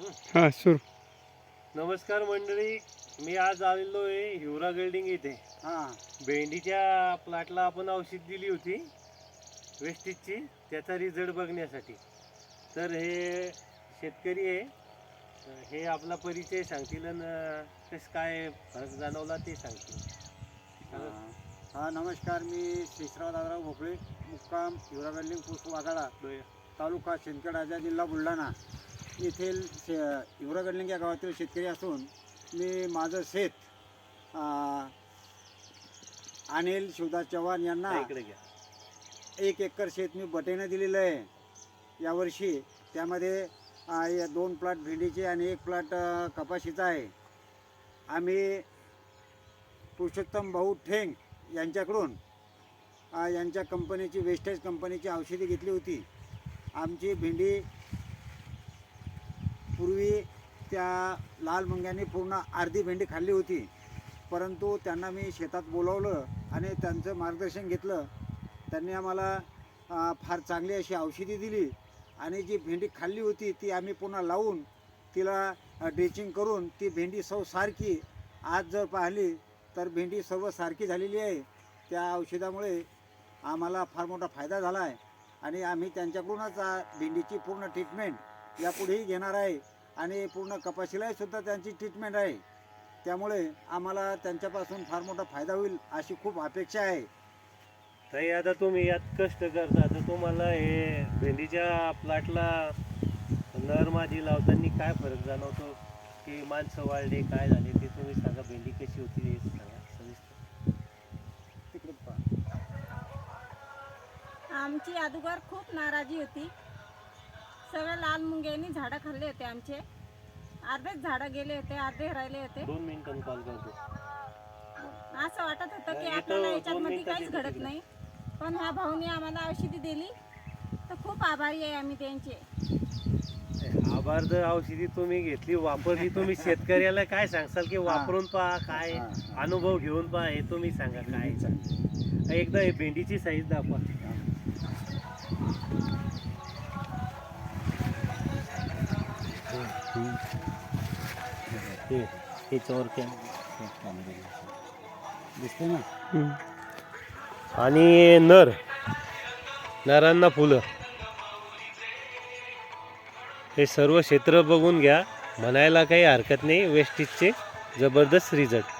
हां सुरू. नमस्कार मंडळी मी आज आलेलो आहे हिवरा बिल्डिंग इथे. हां. भेंडीच्या प्लॉटला आपण औषध दिली होती वेस्टीजची त्याचा रिझल्ट बघण्यासाठी. तर हे शेतकरी आहे. हे आपला परिचय सांगतील आणि कसं काय फरक जाणवला ते सांगतील. सांगा. हा नमस्कार. मी श्रीश्राव दादराव भोपळे मुक्काम हिवरा बिल्डिंग पोस्ट वाघाडा. तालुका शिंदखेडा जिल्हा बुलढाणा. येथील शे हिवरा बिल्डिंग या गावातील शेतकरी असून मी माझं शेत अनिल शिवदास चव्हाण यांना इकडे घ्या. एक एकर शेत मी बटेनं दिलेलं आहे. यावर्षी त्यामध्ये या दोन प्लॉट भेंडीचे आणि एक प्लॉट कपाशीचा आहे. आम्ही पुरुषोत्तम भाऊ ठेंग यांच्याकडून यांच्या कंपनीची वेस्टेज कंपनीची औषधी घेतली होती. आमची भेंडी पूर्वी त्या लाल मुंग्याने पूर्ण अर्धी भेंडी खाल्ली होती. परंतु त्यांना मी शेतात बोलावलं आणि त्यांचं मार्गदर्शन घेतलं. त्यांनी आम्हाला फार चांगली अशी औषधी दिली आणि जी भेंडी खाल्ली होती ती आम्ही पुन्हा लावून तिला ड्रेचिंग करून ती भेंडी सर्व सारखी आज जर पाहिली तर भेंडी सर्व सारखी झालेली आहे. त्या औषधामुळे आम्हाला फार मोठा फायदा झाला आहे आणि आम्ही त्यांच्याकडूनच भेंडीची पूर्ण ट्रीटमेंट यापुढेही घेणार आहे. आणि पूर्ण कपाशीलाही सुद्धा त्यांची ट्रीटमेंट आहे. त्यामुळे आम्हाला त्यांच्यापासून फार मोठा फायदा होईल अशी खूप अपेक्षा आहे. ताई आता तुम्ही यात कष्ट करता तर तुम्हाला हे भेंडीच्या प्लॉटला नर मादी लावताना काय फरक जाणवतो? की माणसं वाढले काय झाले ते तुम्ही सांगा भेंडी कशी होती हे सांगा सविस्तर. तिकडे पहा. आमची अगोदर खूप नाराजी होती. सगळ्या लाल मुंग्यांनी झाडं खाल्ले होते आमचे. अर्धेच झाडं गेले होते अर्धे राहिले होते. दोन मिनिटांनी कॉल करतो. असं वाटत होतं की आपल्याला याच्यामध्ये काहीच घडत. नाही. पण ह्या भाऊनी आम्हाला औषधी दिली. तर खूप आभारी आहे आम्ही त्यांचे. आभार जर औषधी तुम्ही घेतली वापरली तुम्ही शेतकऱ्याला काय सांगसाल की वापरून पहा काय. अनुभव घेऊन पहा हे तुम्ही सांगा काय. एकदा हे भेंडीची साईज दाखवा. हे याच्यावर दिसते ना? आणि नर. नरांना फुलं. हे सर्व क्षेत्र बघून घ्या. म्हणायला काही हरकत नाही. वेस्टीजचे जबरदस्त रिझल्ट